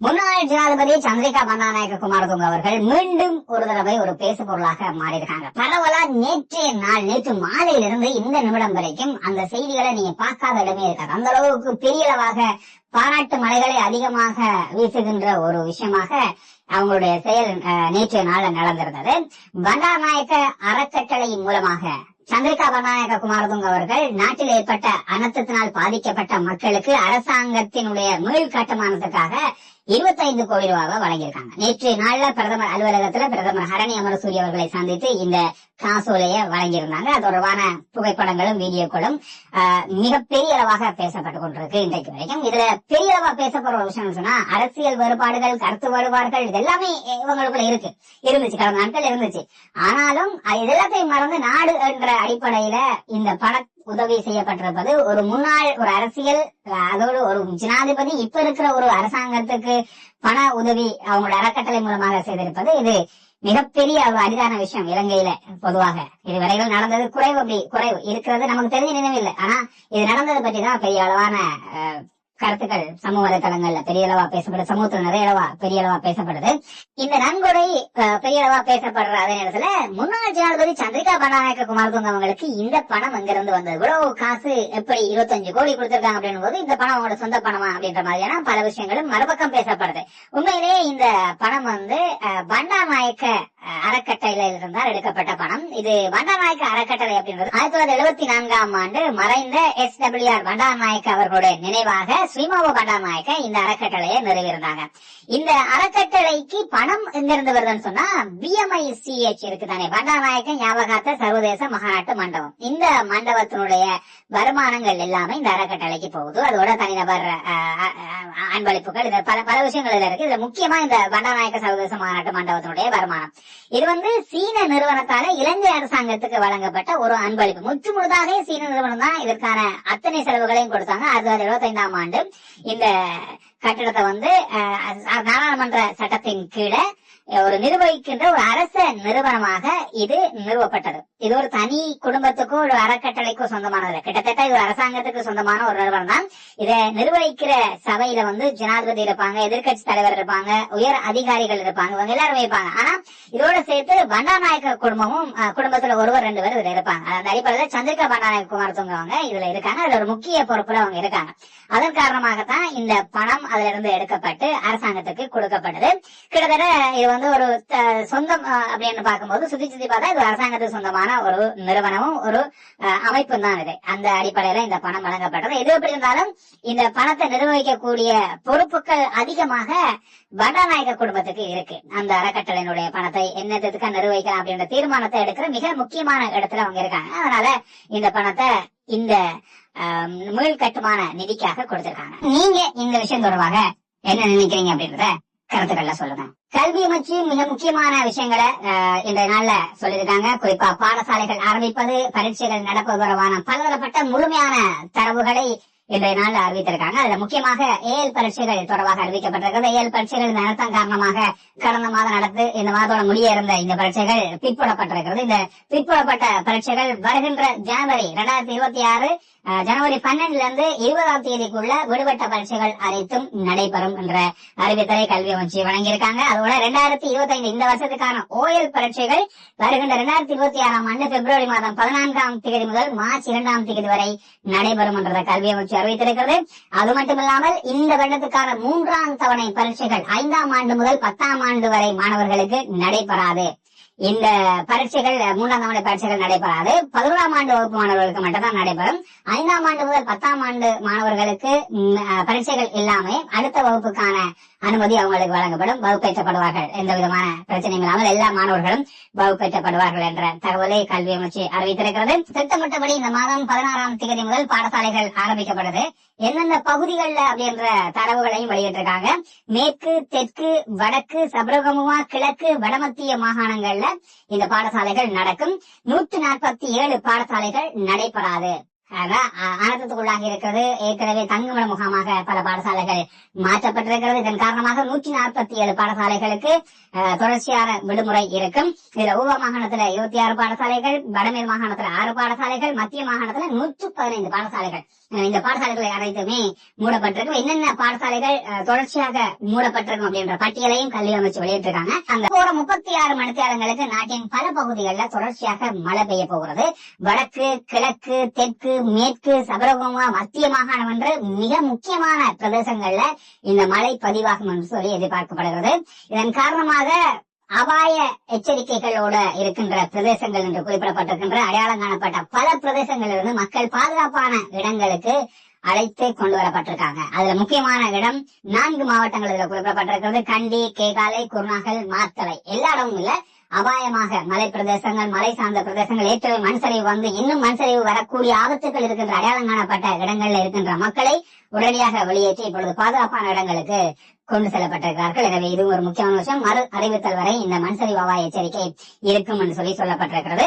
முன்னாள் ஜனாதிபதி சந்திரிகா பண்டாநாயக குமாரதுங்க அவர்கள் மீண்டும் ஒரு தடவை ஒரு பேசு பொருளாக மாறியிருக்காங்க. பரவலா நேற்றைய நாள் நேற்று மாலையிலிருந்து இந்த நிமிடம் வரைக்கும் அந்த செய்திகளை நீங்க பார்க்காத இடமே இருக்காது. அந்த அளவுக்கு பெரிய அளவாக பாராட்டு மலைகளை அதிகமாக வீசுகின்ற ஒரு விஷயமாக அவங்களுடைய செயல் அஹ், நேற்றைய நாள் நடந்திருந்தது. பண்டாநாயக்க அறக்கட்டளையின் மூலமாக சந்திரிகா பண்டாநாயக்க குமாரதுங்க அவர்கள் நாட்டில் ஏற்பட்ட அனர்த்தத்தினால் பாதிக்கப்பட்ட மக்களுக்கு அரசாங்கத்தினுடைய மீள் கட்டுமானத்துக்காக இருபத்தைந்து கோடி ரூபாவை வழங்கியிருக்காங்க. நேற்று நாள்ல பிரதமர் அலுவலகத்துல பிரதமர் ஹரணி அமரசூரி அவர்களை சந்தித்து இந்த காசோலைய வழங்கியிருந்தாங்க. அது தொடர்பான புகைப்படங்களும் வீடியோக்களும் மிகப்பெரிய அளவாக பேசப்பட்டு கொண்டிருக்கு இன்றைக்கு வரைக்கும். இதுல பெரிய அளவா பேசப்படுற ஒரு விஷயம் சொன்னா அரசியல் வேறுபாடுகள் கருத்து வேறுபாடுகள் இது எல்லாமே இவங்களுக்குள்ள இருக்கு. இருந்துச்சு. கடந்த நாட்கள் இருந்துச்சு. ஆனாலும் அது எல்லாத்தையும் மறந்து நாடு என்ற அடிப்படையில இந்த பண உதவி செய்யப்பட்டிருப்பது ஒரு முன்னாள் ஒரு அரசியல் அதோடு ஒரு ஜனாதிபதி இப்ப இருக்கிற ஒரு அரசாங்கத்துக்கு பண உதவி அவங்களோட அறக்கட்டளை மூலமாக செய்திருப்பது இது மிகப்பெரிய ஒரு அரிதான விஷயம் இலங்கையில பொதுவாக. இதுவரைகள் நடந்தது குறைவு அப்படி குறைவு. இருக்கிறது நமக்கு தெரிஞ்ச நினைவில்லை. ஆனா இது நடந்ததை பற்றி தான் பெரிய அளவான கருத்துக்கள் சமூக வலைதளங்கள்ல பெரிய அளவா பேசப்படுது சமூகத்துல நிறைய அளவா பெரிய அளவா பேசப்படுது. இந்த நன்கொடை பெரிய அளவா பேசப்படுற அதே நேரத்துல முன்னாள் ஜனாதிபதி சந்திரிகா பண்டாநாயக்க குமாரதுங்க அவங்களுக்கு இந்த பணம் எங்கிருந்து வந்தது? இவ்வளவு காசு எப்படி இருபத்தஞ்சு கோடி கொடுத்திருக்காங்க அப்படின்னு போது இந்த பணம் அவங்களோட சொந்த பணமா அப்படின்ற மாதிரியான பல விஷயங்களும் மறுபக்கம் பேசப்படுது. உண்மையிலேயே இந்த பணம் வந்து அஹ், பண்டாநாயக்க அறக்கட்டளையில இருந்தால் எடுக்கப்பட்ட பணம். இது பண்டாநாயக்க அறக்கட்டளை அப்படின்றது. ஆயிரத்தி தொள்ளாயிரத்தி எழுபத்தி நான்காம் ஆண்டு மறைந்த எஸ் டபிள்யூஆர் பண்டாநாயக்க அவர்களுடைய நினைவாக ஸ்ரீமாவோ பண்டாநாயக்க இந்த அறக்கட்டளையை நிறுவியிருந்தாங்க இந்த அறக்கட்டளைக்கு பணம் எங்கிருந்து வருதுன்னு சொன்னா பிஎம்ஐ சிஹெச் இருக்குதானே. பண்டாநாயக்க ஞாபகார்த்த சர்வதேச மகாநாட்டு மண்டபம். இந்த மண்டபத்தினுடைய வருமானங்கள் எல்லாமே இந்த அறக்கட்டளைக்கு போகுது. அதோட தனிநபர் அன்பளிப்புகள் இது பல பல விஷயங்கள் இருக்கு. இதுல முக்கியமா இந்த பண்டாநாயக்க சர்வதேச மாநாட்டு மண்டபத்தினுடைய வருமானம். இது வந்து சீன நிறுவனத்தால இலங்கை அரசாங்கத்துக்கு வழங்கப்பட்ட ஒரு அன்பளிப்பு. முற்று முழுதாக சீன நிறுவனம் தான் இதற்கான அத்தனை செலவுகளையும் கொடுத்தாங்க. ஆயிரத்தி தொள்ளாயிரத்தி எழுபத்தைந்தாம் ஆண்டு இந்த கட்டிடத்தை வந்து நாடாளுமன்ற சட்டத்தின் கீழே ஒரு நிர்வகிக்கின்ற ஒரு அரச நிறுவனமாக இது நிறுவப்பட்டது. இது ஒரு தனி குடும்பத்துக்கோ ஒரு அறக்கட்டளைக்கோ சொந்தமானது கிட்டத்தட்ட இது ஒரு அரசாங்கத்துக்கு சொந்தமான ஒரு நிறுவனம் தான் இதை நிர்வகிக்கிற சபையில வந்து ஜனாதிபதி இருப்பாங்க எதிர்க்கட்சி தலைவர் இருப்பாங்க உயர் அதிகாரிகள் இருப்பாங்க இவங்க எல்லாரும் இருப்பாங்க. ஆனா இதோட சேர்த்து பண்டாநாயக்க குடும்பமும் குடும்பத்துல ஒருவர் ரெண்டு பேர் இதுல இருப்பாங்க. அந்த அடிப்படையில சந்திரிகா பண்டாநாயக்க குமாரத்துங்கவங்க இதுல இருக்காங்க. அதுல ஒரு முக்கிய பொறுப்புல அவங்க இருக்காங்க. அதன் காரணமாகத்தான் இந்த பணம் அதுல இருந்து எடுக்கப்பட்டு அரசாங்கத்துக்கு கொடுக்கப்பட்டது கிட்டத்தட்ட இது வந்து ஒரு சொந்தம் அப்படின்னு பார்க்கும்போது சுத்தி சுத்தி பார்த்தா இது அரசாங்கத்துக்கு சொந்தமான ஒரு நிறுவனமும் ஒரு அமைப்பும் தான் இது. அந்த அடிப்படையில இந்த பணம் வழங்கப்பட்டது எது எப்படி இருந்தாலும் இந்த பணத்தை நிர்வகிக்கக்கூடிய பொறுப்புகள் அதிகமாக பண்டாநாயக குடும்பத்துக்கு இருக்கு. அந்த அறக்கட்டளையினுடைய பணத்தை என்னது என்னத்துக்கு நிர்வகிக்கலாம் அப்படின்ற தீர்மானத்தை எடுக்கிற மிக முக்கியமான இடத்துல அவங்க இருக்காங்க. அதனால இந்த பணத்தை இந்த ஆம், மீள் கட்டுமான நிதிக்காக கொடுத்திருக்காங்க. நீங்க இந்த விஷயம் தொடர்பாக என்ன நினைக்கிறீங்க அப்படின்றத கருத்துக்கள்ல சொல்லுங்க. கல்வி அமைச்சு மிக முக்கியமான விஷயங்களை இந்த நாள்ல சொல்லியிருக்காங்க. குறிப்பா பாடசாலைகள் ஆரம்பிப்பது பரீட்சைகள் நடப்பது தொடர்பான பலதரப்பட்ட முழுமையான தரவுகளை இன்றைய நாள் அறிவித்திருக்காங்க. அதுல முக்கியமாக ஏஎல் பரீட்சைகள் தொடர்பாக அறிவிக்கப்பட்டிருக்கிறது. ஏஎல் பரீட்சைகள் நடத்தம் காரணமாக கடந்த மாதம் நடந்து இந்த மாதத்தோட முடிய இருந்த இந்த பரீட்சைகள் பிற்படப்பட்டிருக்கிறது இந்த பிற்படப்பட்ட பரீட்சைகள் வருகின்ற ஜனவரி இரண்டாயிரத்தி இருபத்தி ஆறு ஜனவரி பன்னெண்டுல இருந்து இருபதாம் தேதிக்குள்ள விடுபட்ட பரீட்சைகள் அனைத்தும் நடைபெறும் என்ற அறிவித்தலை கல்வி அமைச்சு வழங்கியிருக்காங்க. அதோட ரெண்டாயிரத்தி இருபத்தி ஐந்து இந்த வருஷத்துக்கான ஓஎல் பரீட்சைகள் வருகின்ற ரெண்டாயிரத்தி இருபத்தி ஆறாம் ஆண்டு பிப்ரவரி மாதம் பதினான்காம் தேதி முதல் மார்ச் இரண்டாம் தேதி வரை நடைபெறும் என்ற கல்வி அமைச்சு அறிவித்திருக்கிறது. அது மட்டுமில்லாமல் இந்த வருடத்துக்கான மூன்றாம் தவணை பரீட்சைகள் ஐந்தாம் ஆண்டு முதல் பத்தாம் ஆண்டு வரை மாணவர்களுக்கு நடைபெறாது. இந்த பரீட்சைகள் மூன்றாம் ஆண்டு பரீட்சைகள் நடைபெறாது. பதினோராம் ஆண்டு வகுப்பு மாணவர்களுக்கு மட்டும்தான் நடைபெறும். ஐந்தாம் ஆண்டு முதல் பத்தாம் ஆண்டு மாணவர்களுக்கு பரீட்சைகள் இல்லாமல் அடுத்த வகுப்புக்கான அனுமதி அவங்களுக்கு வழங்கப்படும். வகுப்பேற்றப்படுவார்கள். எந்த விதமான பிரச்சனையும் இல்லாமல் எல்லா மாணவர்களும் வகுப்பேற்றப்படுவார்கள் என்ற தகவலை கல்வி அமைச்சு அறிவித்திருக்கிறது. திட்டமிட்டபடி இந்த மாதம் பதினாறாம் தேதி முதல் பாடசாலைகள் ஆரம்பிக்கப்படுது. எந்தெந்த பகுதிகளில் அப்படின்ற தரவுகளையும் வெளியிட்டிருக்காங்க. மேற்கு தெற்கு வடக்கு சபரகமுவா கிழக்கு வடமத்திய மாகாணங்கள்ல இந்த பாடசாலைகள் நடக்கும். நூத்தி நாற்பத்தி ஏழு பாடசாலைகள் நடைபெறாது. அனர்த்தத்துக்குள்ளாகி இருக்கிறது. ஏற்கனவே தங்குமிட முகாமாக பல பாடசாலைகள் மாற்றப்பட்டிருக்கிறது. இதன் காரணமாக நூற்றி நாற்பத்தி ஏழு பாடசாலைகளுக்கு தொடர்ச்சியான விடுமுறை இருக்கும். இதுல ஊவா மாகாணத்துல இருபத்தி ஆறு பாடசாலைகள் வடமேல் மாகாணத்துல ஆறு பாடசாலைகள் மத்திய மாகாணத்துல நூற்று பதினைந்து பாடசாலைகள். இந்த பாடசாலைகள் அனைத்துமே மூடப்பட்டிருக்கும். என்னென்ன பாடசாலைகள் தொடர்ச்சியாக மூடப்பட்டிருக்கும் அப்படின்ற பட்டியலையும் கல்வி அமைச்சு வெளியிட்டிருக்காங்க. அந்த போற முப்பத்தி ஆறு மணித்தியாலங்களுக்கு நாட்டின் பல பகுதிகளில் தொடர்ச்சியாக மழை பெய்ய போகிறது. வடக்கு கிழக்கு தெற்கு மேற்கு சபரகோமா மத்திய மாகாணம் என்று மிக முக்கியமான பிரதேசங்கள்ல இந்த மழை பதிவாகும் என்று சொல்லி எதிர்பார்க்கப்படுகிறது. இதன் காரணமாக அபாய எச்சரிக்கைகளோட இருக்கின்ற பிரதேசங்கள் என்று குறிப்பிடப்பட்டிருக்கின்ற அடையாளம் காணப்பட்ட பல பிரதேசங்களிலிருந்து மக்கள் பாதுகாப்பான இடங்களுக்கு அழைத்து கொண்டு வரப்பட்டிருக்காங்க. அதுல முக்கியமான இடம் நான்கு மாவட்டங்கள் இதுல குறிப்பிடப்பட்டிருக்கிறது. கண்டி கேகாலை குருநாகல் மாத்தலை எல்லா இடமும் இல்ல. அபாயமாக மலை பிரதேசங்கள் மலை சார்ந்த பிரதேசங்கள் ஏற்றவே மண் சரிவு வந்து இன்னும் மண் சரிவு வரக்கூடிய ஆபத்துகள் இருக்கின்ற அடையாளம் காணப்பட்ட இடங்கள்ல இருக்கின்ற மக்களை உடனடியாக வெளியேற்றி இப்பொழுது பாதுகாப்பான இடங்களுக்கு கொண்டு செல்லப்பட்டிருக்கிறார்கள். எனவே இது ஒரு முக்கியமான விஷயம். மறு அறிவித்தல் வரை இந்த மண்சரிவு அபாய எச்சரிக்கை இருக்கும் என்று சொல்லி சொல்லப்பட்டிருக்கிறது.